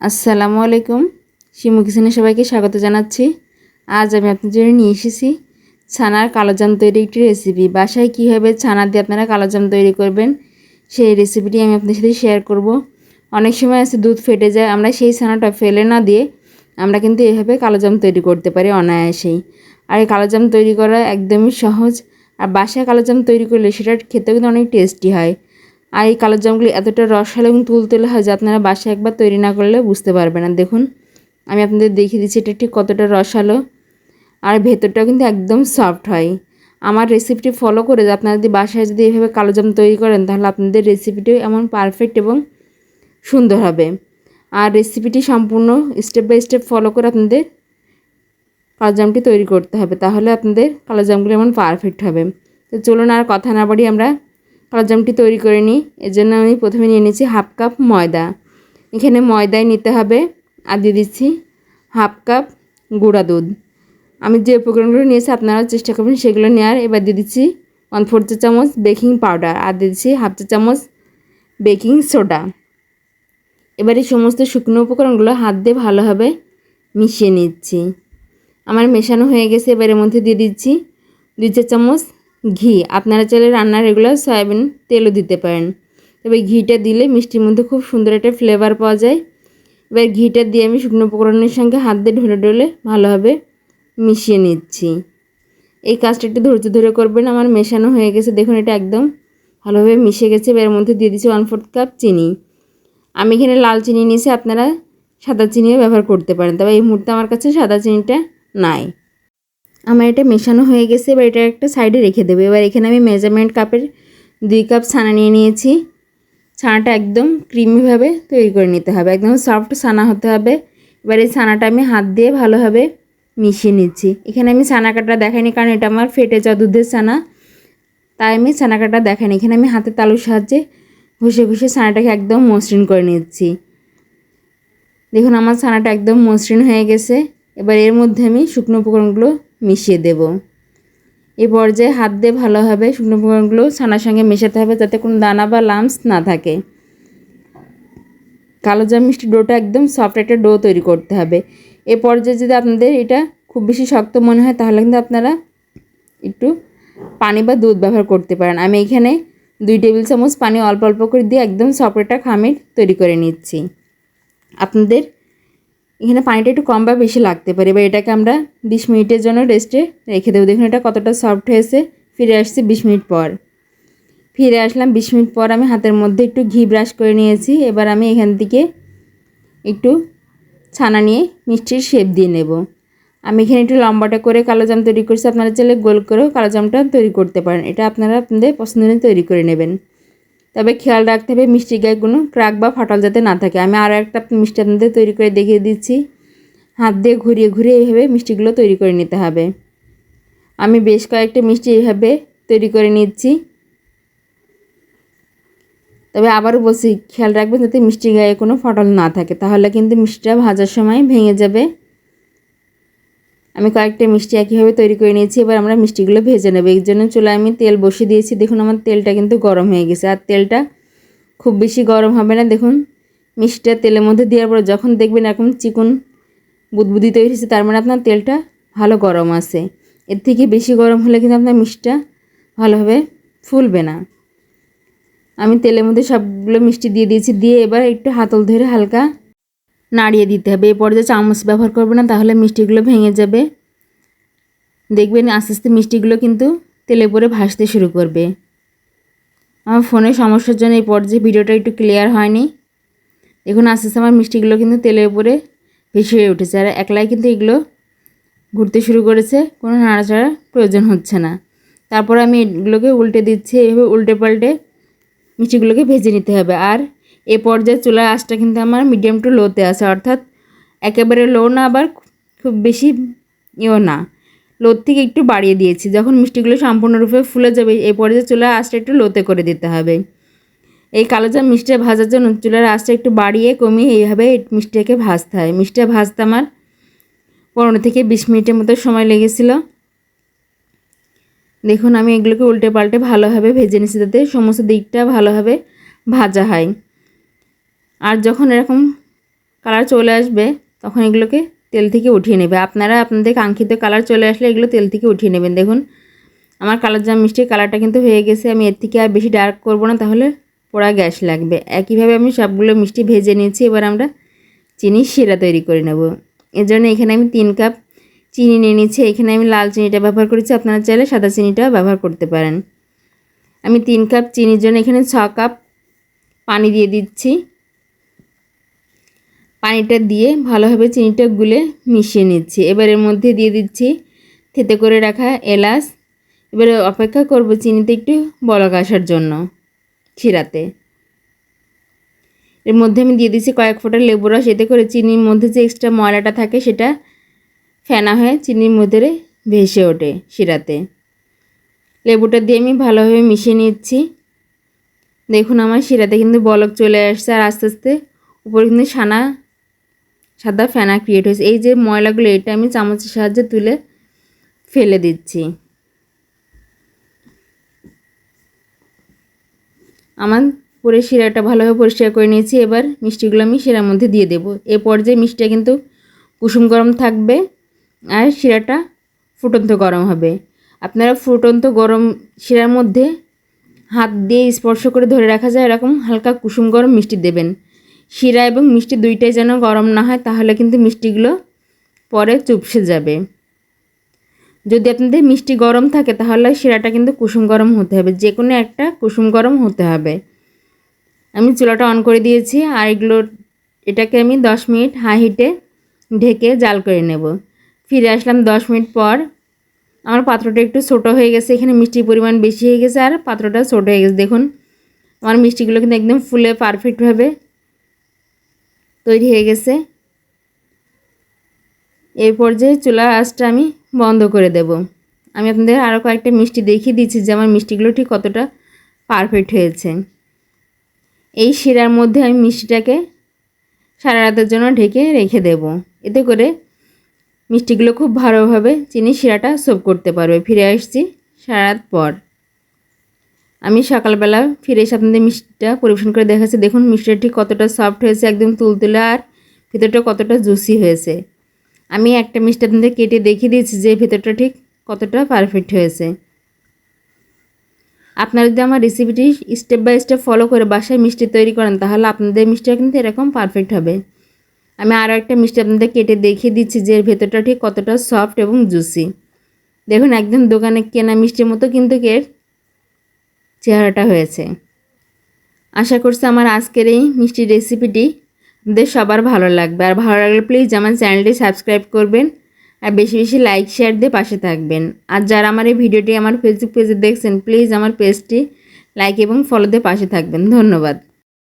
আসসালামু আলাইকুম। শিমু কিচেনে সবাইকে স্বাগত জানাচ্ছি। আজ আমি আপনাদের জন্য নিয়ে এসেছি ছানার কালোজাম তৈরি একটি রেসিপি বাসায় কীভাবে ছানা দিয়ে আপনারা কালোজাম তৈরি করবেন, সেই রেসিপিটি আমি আপনাদের সাথে শেয়ার করব। অনেক সময় আছে দুধ ফেটে যায়, আমরা সেই ছানাটা ফেলে না দিয়ে আমরা কিন্তু এভাবে কালোজাম তৈরি করতে পারি অনায়াসেই। আর এই কালোজাম তৈরি করা একদমই সহজ। আর বাসায় কালোজাম তৈরি করলে সেটা খেতেও কিন্তু অনেক টেস্টি হয়। আর এই কালো জামগুলি এতটা রসালো এবং তুলতুলে হয় যে আপনারা বাসায় একবার তৈরি না করলে বুঝতে পারবেন না। দেখুন, আমি আপনাদের দেখিয়ে দিচ্ছি এটা ঠিক কতটা রসালো। আর ভেতরটাও কিন্তু একদম সফট হয়। আমার রেসিপিটি ফলো করে আপনারা যদি বাসায় যদি এইভাবে কালো জাম তৈরি করেন, তাহলে আপনাদের রেসিপিটিও এমন পারফেক্ট এবং সুন্দর হবে। আর রেসিপিটি সম্পূর্ণ স্টেপ বাই স্টেপ ফলো করে আপনাদের কালোজামটি তৈরি করতে হবে, তাহলে আপনাদের কালোজামগুলি এমন পারফেক্ট হবে। তো চলুন আর কথা না বাড়ি আমরা কালোজামটি তৈরি করে নিই। এর জন্য আমি প্রথমে নিয়ে নিচ্ছি হাফ কাপ ময়দা। এখানে ময়দায় নিতে হবে। আর দিয়ে দিচ্ছি হাফ কাপ গুঁড়া দুধ। আমি যে উপকরণগুলো নিয়েছি আপনারা চেষ্টা করবেন সেগুলো নেওয়ার এবার দিয়ে দিচ্ছি ওয়ান ফোর চা চামচ বেকিং পাউডার আর দিয়ে দিচ্ছি হাফ চা চামচ বেকিং সোডা এবার এই সমস্ত শুকনো উপকরণগুলো হাত দিয়ে ভালোভাবে মিশিয়ে নিচ্ছি। আমার মেশানো হয়ে গেছে। এবারের মধ্যে দিয়ে দিচ্ছি দুই চা চামচ ঘি। আপনারা চাইলে রান্নার রেগুলার সয়াবিন তেলও দিতে পারেন। তবে ঘিটা দিলে মিষ্টির মধ্যে খুব সুন্দর একটা ফ্লেভার পাওয়া যায়। এবার ঘিটা দিয়ে আমি শুকনো উপকরণের সঙ্গে হাত দিয়ে ঢলে ঢলে ভালোভাবে মিশিয়ে নিচ্ছি। এই কাজটা একটু ধৈর্য ধরে করবেন, আমার মেশানো হয়ে গেছে। দেখুন, এটা একদম ভালোভাবে মিশে গেছে। এবার এর মধ্যে দিয়ে দিচ্ছি ওয়ান ফোর্থ কাপ চিনি। আমি এখানে লাল চিনি নিয়েছি, আপনারা সাদা চিনিও ব্যবহার করতে পারেন। তবে এই মুহূর্তে আমার কাছে সাদা চিনিটা নাই। আমার এটা মেশানো হয়ে গেছে, এবার এটা একটা সাইডে রেখে দেবো। এবার এখানে আমি মেজারমেন্ট কাপের দুই কাপ ছানা নিয়ে নিয়েছি। ছানাটা একদম ক্রিমিভাবে তৈরি করে নিতে হবে, একদম সফট ছানা হতে হবে। এবার এই ছানাটা আমি হাত দিয়ে ভালোভাবে মিশিয়ে নিচ্ছি। এখানে আমি ছানা কাটা দেখাইনি, কারণ এটা আমার ফেটে যাওয়া দুধের ছানা, তাই আমি ছানা কাটা দেখাইনি। এখানে আমি হাতে তালুর সাহায্যে ঘষে ঘষে ছানাটাকে একদম মসৃণ করে নিচ্ছি। দেখুন, আমার ছানাটা একদম মসৃণ হয়ে গেছে। এবার এর মধ্যে আমি শুকনো উপকরণগুলো মিশিয়ে দেব। এই পর্যায়ে হাত দিয়ে ভালোভাবে শুকনো উপকরণগুলো ছানার সঙ্গে মেশাতে হবে যাতে কোনো দানা বা লামস না থাকে। কালো জাম মিষ্টি ডোটা একদম সফট একটা ডো তৈরি করতে হবে। এ পর্যায়ে যদি আপনাদের এটা খুব বেশি শক্ত মনে হয়, তাহলে কিন্তু আপনারা একটু পানি বা দুধ ব্যবহার করতে পারেন। আমি এখানে দুই টেবিল চামচ পানি অল্প অল্প করে দিয়ে একদম সফট একটা খামির তৈরি করে নিচ্ছি। আপনাদের এখানে পানিটা একটু কম বা বেশি লাগতে পারে, এবার এটাকে আমরা বিশ মিনিটের জন্য রেস্টে রেখে দেবো। দেখুন এটা কতটা সফট হয়েছে, ফিরে আসছি বিশ মিনিট পর। ফিরে আসলাম, বিশ মিনিট পর আমি হাতের মধ্যে একটু ঘি ব্রাশ করে নিয়েছি, এবার আমি এখান থেকে একটু ছানা নিয়ে মিষ্টির শেপ দিয়ে নেব। আমি এখানে একটু লম্বাটা করে কালো জাম তৈরি করছি, আপনারা চাইলে গোল করেও কালো জামটা তৈরি করতে পারেন। এটা আপনারা আপনাদের পছন্দ তৈরি করে নেবেন। তবে খেয়াল রাখতে হবে মিষ্টি গায়ে কোনো ক্রাক বা ফাটল যাতে না থাকে। আমি আরও একটা মিষ্টি আপনাদের তৈরি করে দেখিয়ে দিচ্ছি। হাত দিয়ে ঘুরিয়ে ঘুরিয়ে এইভাবে মিষ্টিগুলো তৈরি করে নিতে হবে। আমি বেশ কয়েকটা মিষ্টি এইভাবে তৈরি করে নিচ্ছি। তবে আবারও বলছি, খেয়াল রাখবেন যাতে মিষ্টি গায়ে কোনো ফটল না থাকে। তাহলে কিন্তু মিষ্টিটা ভাজার সময় ভেঙে যাবে। আমি কয়েকটা মিষ্টি একইভাবে তৈরি করে নিয়েছি, এবার আমরা মিষ্টিগুলো ভেজে নেব। এই জন্য চুলায় আমি তেল বসিয়ে দিয়েছি। দেখুন, আমার তেলটা কিন্তু গরম হয়ে গেছে আর তেলটা খুব বেশি গরম হবে না। দেখুন, মিষ্টিটা তেলের মধ্যে দেওয়ার পরে যখন দেখবেন এরকম চিকুন বুদবুদি তৈরি হয়েছে, তার মানে আপনার তেলটা ভালো গরম আছে। এর থেকে বেশি গরম হলে কিন্তু আপনার মিষ্টিটা ভালোভাবে ফুলবে না। আমি তেলের মধ্যে সবগুলো মিষ্টি দিয়ে দিয়েছি, দিয়ে এবার একটু হাতল ধরে হালকা নাড়িয়ে দিতে হবে। এই পর্যায়ে চামচ ব্যবহার করবে না, তাহলে মিষ্টিগুলো ভেঙে যাবে। দেখবেন আস্তে আস্তে মিষ্টিগুলো কিন্তু তেলে পরে ভাসতে শুরু করবে। আমার ফোনের সমস্যার জন্য এই পর্যায়ে ভিডিওটা একটু ক্লিয়ার হয়নি। দেখুন, আস্তে আস্তে আমার মিষ্টিগুলো কিন্তু তেলের উপরে ভেসে উঠেছে। আর একলাই কিন্তু এগুলো ঘুরতে শুরু করেছে, কোনো নাড়াচাড়া প্রয়োজন হচ্ছে না। তারপর আমি এগুলোকে উল্টে দিচ্ছি। এভাবে উল্টে পাল্টে মিষ্টিগুলোকে ভেজে নিতে হবে। আর এ পর্যায়ে চুলার আঁচটা কিন্তু আমার মিডিয়াম টু লোতে আছে, অর্থাৎ একেবারে লো না, আবার খুব বেশি ইয়েও না। লোর থেকে একটু বাড়িয়ে দিয়েছি। যখন মিষ্টিগুলো সম্পূর্ণরূপে ফুলে যাবে এই পর্যায়ে চুলার আঁচটা একটু লোতে করে দিতে হবে। এই কালো চা মিষ্টিটা ভাজার জন্য চুলার আঁচটা একটু বাড়িয়ে কমিয়ে এইভাবে মিষ্টিটাকে ভাজতে হয়। মিষ্টিটা ভাজতে আমার পনেরো থেকে বিশ মিনিটের মতো সময় লেগেছিলো। দেখুন, আমি এগুলোকে উল্টে পাল্টে ভালোভাবে ভেজে নিচ্ছি যাতে সমস্ত দিকটা ভালোভাবে ভাজা হয়। আর যখন এরকম কালার চলে আসবে, তখন এগুলোকে তেল থেকে উঠিয়ে নেবে। আপনারা আপনাদের কাঙ্ক্ষিত কালার চলে আসলে এগুলো তেল থেকে উঠিয়ে নেবেন। দেখুন, আমার কালার জাম মিষ্টির কালারটা কিন্তু হয়ে গেছে। আমি এর থেকে আর বেশি ডার্ক করব না, তাহলে পোড়া গ্যাস লাগবে। একইভাবে আমি সবগুলো মিষ্টি ভেজে নিয়েছি, এবার আমরা চিনির শিরা তৈরি করে নেব। এর জন্য এখানে আমি তিন কাপ চিনি নিয়ে নিচ্ছি এখানে আমি লাল চিনিটা ব্যবহার করেছি। আপনারা চাইলে সাদা চিনিটাও ব্যবহার করতে পারেন। আমি তিন কাপ চিনির জন্য এখানে ছ কাপ পানি দিয়ে দিচ্ছি। পানিটা দিয়ে ভালোভাবে চিনিটা গুলে মিশিয়ে নিচ্ছি। এবার এর মধ্যে দিয়ে দিচ্ছি থেতে করে রাখা এলাচ। এবারে অপেক্ষা করব চিনিতে একটু বলক আসার জন্য ছিরাতে এর মধ্যে আমি দিয়ে দিচ্ছি কয়েক ফোঁটা লেবু রস, এতে করে চিনির মধ্যে যে এক্সট্রা ময়লাটা থাকে সেটা ফেনা হয়ে চিনির মধ্যে ভেসে ওঠে শিরাতে। লেবুটা দিয়ে আমি ভালোভাবে মিশিয়ে নিচ্ছি। দেখুন আমার শিরাতে কিন্তু বলক চলে আসছে আর আস্তে আস্তে উপরে কিন্তু সানা সাদা ফেনা ক্রিয়েট হয়েছে। এই যে ময়লাগুলো, এটা আমি চামচের সাহায্যে তুলে ফেলে দিচ্ছি। আমার পুরো শিরাটা ভালোভাবে পরিষ্কার করে নিয়েছি। এবার মিষ্টিগুলো আমি শিরার মধ্যে দিয়ে দেব। এ পর্যায়ে মিষ্টিটা কিন্তু কুসুম গরম থাকবে আর শিরাটা ফুটন্ত গরম হবে। আপনারা ফুটন্ত গরম শিরার মধ্যে হাত দিয়ে স্পর্শ করে ধরে রাখা যায়, এরকম হালকা কুসুম গরম মিষ্টি দেবেন। শিরা এবং মিষ্টি দুইটাই যেন গরম না হয়, তাহলে কিন্তু মিষ্টিগুলো পরে চুপসে যাবে। যদি আপনাদের মিষ্টি গরম থাকে, তাহলে শিরাটা কিন্তু কুসুম গরম হতে হবে। যে কোনো একটা কুসুম গরম হতে হবে। আমি চুলাটা অন করে দিয়েছি, আর এগুলো, এটাকে আমি দশ মিনিট হাই হিটে ঢেকে জাল করে নেব। ফিরে আসলাম দশ মিনিট পর। আমার পাত্রটা একটু ছোটো হয়ে গেছে, এখানে মিষ্টির পরিমাণ বেশি হয়ে গেছে, আর পাত্রটা ছোটো হয়ে গেছে। দেখুন, আমার মিষ্টিগুলো কিন্তু একদম ফুলে পারফেক্টভাবে তৈরি হয়ে গেছে। এই পর্যায়ে চুলার আঁচটা আমি বন্ধ করে দেব। আমি আপনাদের আরও কয়েকটা মিষ্টি দেখিয়ে দিচ্ছি যে আমার মিষ্টিগুলো ঠিক কতটা পারফেক্ট হয়েছে। এই শিরার মধ্যে আমি মিষ্টিটাকে সারা রাতের জন্য ঢেকে রেখে দেব। এতে করে মিষ্টিগুলো খুব ভালোভাবে চিনি শিরাটা সোপ করতে পারবে। ফিরে আসছি সারা রাত পর। আমি সকালবেলা ফিরে এসে আপনাদের মিষ্টিটা পরিবেশন করে দেখাচ্ছি। দেখুন, মিষ্টিটা ঠিক কতটা সফট হয়েছে, একদম তুলতুলে, আর ভেতরটা কতটা জুসি হয়েছে। আমি একটা মিষ্টি আপনাদের কেটে দেখিয়ে দিয়েছি যে ভেতরটা ঠিক কতটা পারফেক্ট হয়েছে। আপনারা যদি আমার রেসিপিটি স্টেপ বাই স্টেপ ফলো করে বাসায় মিষ্টি তৈরি করেন, তাহলে আপনাদের মিষ্টিটা কিন্তু এরকম পারফেক্ট হবে। আমি আরও একটা মিষ্টি আপনাদের কেটে দেখিয়ে দিচ্ছি যে এর ভেতরটা ঠিক কতটা সফট এবং জুসি দেখুন, একদম দোকানে কেনা মিষ্টির মতো কিন্তু এর চেহারাটা হয়েছে। আশা করছি আমার আজকের এই মিষ্টি রেসিপিটি আপনাদের সবার ভালো লাগবে। আর ভালো লাগলে প্লিজ আমার চ্যানেলটি সাবস্ক্রাইব করবেন আর বেশি বেশি লাইক শেয়ার দিয়ে পাশে থাকবেন। আর যারা আমার এই ভিডিওটি আমার ফেসবুক পেজে দেখছেন প্লিজ আমার পেজটি লাইক এবং ফলো দিয়ে পাশে থাকবেন। ধন্যবাদ।